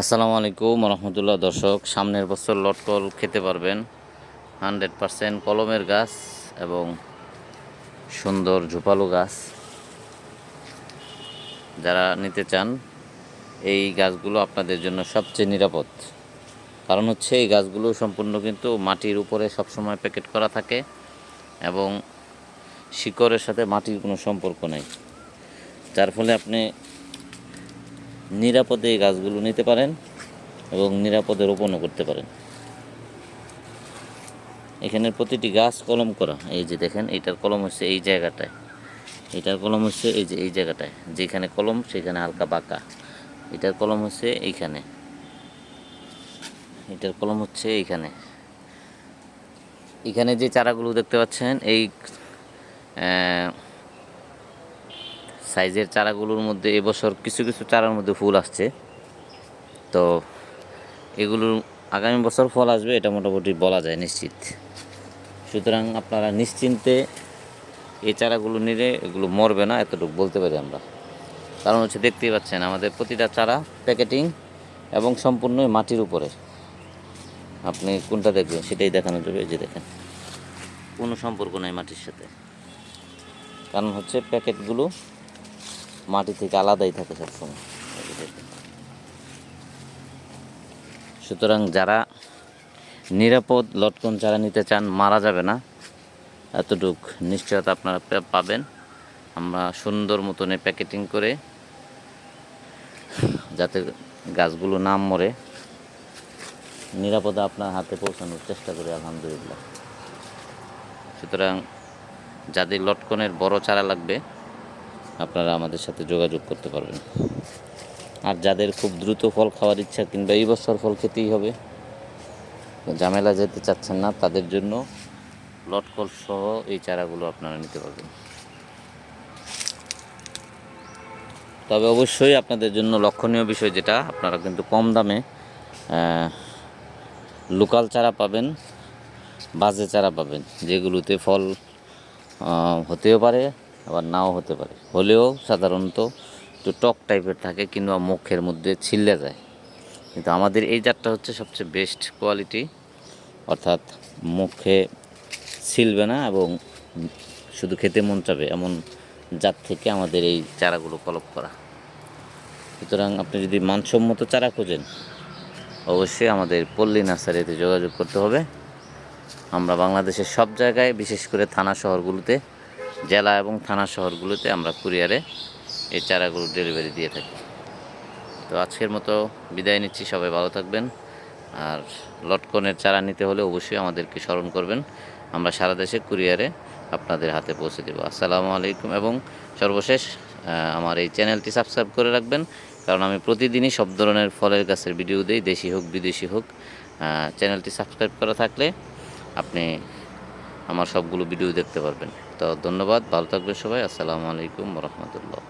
আসসালামু আলাইকুম রহমতুল্লাহ, দর্শক। সামনের বছর লটকল খেতে পারবেন। হান্ড্রেড পারসেন্ট কলমের গাছ এবং সুন্দর ঝোপালো গাছ। যারা নিতে চান, এই গাছগুলো আপনাদের জন্য সবচেয়ে নিরাপদ। কারণ হচ্ছে, এই গাছগুলো সম্পূর্ণ কিন্তু মাটির উপরে সবসময় প্যাকেট করা থাকে এবং শিকড়ের সাথে মাটির কোনো সম্পর্ক নেই। যার ফলে আপনি নিরাপদে এই গাছগুলো নিতে পারেন এবং নিরাপদে রোপণও করতে পারেন। এখানে প্রতিটি গাছ কলম করা, এই যে দেখেন এইটার কলম হচ্ছে এই জায়গাটায়। এটার কলম হচ্ছে এই যে, এই জায়গাটায়। যেখানে কলম, সেখানে হালকা বাঁকা। এটার কলম হচ্ছে এইখানে। এটার কলম হচ্ছে এইখানে। এখানে যে চারাগুলো দেখতে পাচ্ছেন, এই সাইজের চারাগুলোর মধ্যে এবছর কিছু কিছু চারার মধ্যে ফুল আসছে। তো এগুলোর আগামী বছর ফল আসবে, এটা মোটামুটি বলা যায় নিশ্চিত। সুতরাং আপনারা নিশ্চিন্তে এই চারাগুলো নিলে এগুলো মরবে না, এতটুকু বলতে পারি আমরা। কারণ হচ্ছে দেখতেই পাচ্ছেন, আমাদের প্রতিটা চারা প্যাকেটিং এবং সম্পূর্ণই মাটির উপরে। আপনি কোনটা দেখবেন সেটাই দেখানো যাবে যে দেখেন, কোনো সম্পর্ক নাই মাটির সাথে। কারণ হচ্ছে প্যাকেটগুলো মাটি থেকে আলাদাই থাকে সবসময়। সুতরাং যারা নিরাপদ লটকন চারা নিতে চান, মারা যাবে না। এতটুক নিশ্চয়তা আপনারা পাবেন। আমরা সুন্দর মতনে প্যাকেটিং করে যাতে গাছগুলো না মরে, নিরাপদে আপনার হাতে পৌঁছানোর চেষ্টা করি, আলহামদুলিল্লাহ। সুতরাং যাদের লটকনের বড় চারা লাগবে আপনারা আমাদের সাথে যোগাযোগ করতে পারবেন। আর যাদের খুব দ্রুত ফল খাওয়ার ইচ্ছা কিংবা এই বছর ফল খেতেই হবে ঝামেলা যেতে চাচ্ছেন না, তাদের জন্য লটকল সহ এই চারাগুলো আপনারা নিতে পারবেন। তবে অবশ্যই আপনাদের জন্য লক্ষণীয় বিষয় যেটা, আপনারা কিন্তু কম দামে লোকাল চারা পাবেন, বাজে চারা পাবেন, যেগুলোতে ফল হতেও পারে আবার নাও হতে পারে। হলেও সাধারণত একটু টক টাইপের থাকে কিংবা মুখের মধ্যে ছিল্লে যায়। কিন্তু আমাদের এই জাতটা হচ্ছে সবচেয়ে বেস্ট কোয়ালিটি অর্থাৎ মুখে ছিলবে না এবং শুধু খেতে মন চাবে এমন জাত থেকে আমাদের এই চারাগুলো কলপ করা। সুতরাং আপনি যদি মানসম্মত চারা খোঁজেন, অবশ্যই আমাদের পল্লী নার্সারিতে যোগাযোগ করতে হবে। আমরা বাংলাদেশের সব জায়গায়, বিশেষ করে থানা শহরগুলোতে জেলা এবং থানা শহরগুলোতে আমরা কুরিয়ারে এই চারাগুলো ডেলিভারি দিয়ে থাকি। তো আজকের মতো বিদায় নিচ্ছি, সবাই ভালো থাকবেন। আর লটকনের চারা নিতে হলে অবশ্যই আমাদেরকে স্মরণ করবেন। আমরা সারা দেশে কুরিয়ারে আপনাদের হাতে পৌঁছে দেবো। আসসালামু আলাইকুম এবং সর্বশেষ আমার এই চ্যানেলটি সাবস্ক্রাইব করে রাখবেন, কারণ আমি প্রতিদিনই সব ধরনের ফলের গাছের ভিডিও দিই, দেশি হোক, বিদেশি হোক। চ্যানেলটি সাবস্ক্রাইব করা থাকলে আপনি আমার সবগুলো ভিডিও দেখতে পারবেন। তো ধন্যবাদ ভালো থাকবে সবাই আসসালামু আলাইকুম রহমতুল্লাহ।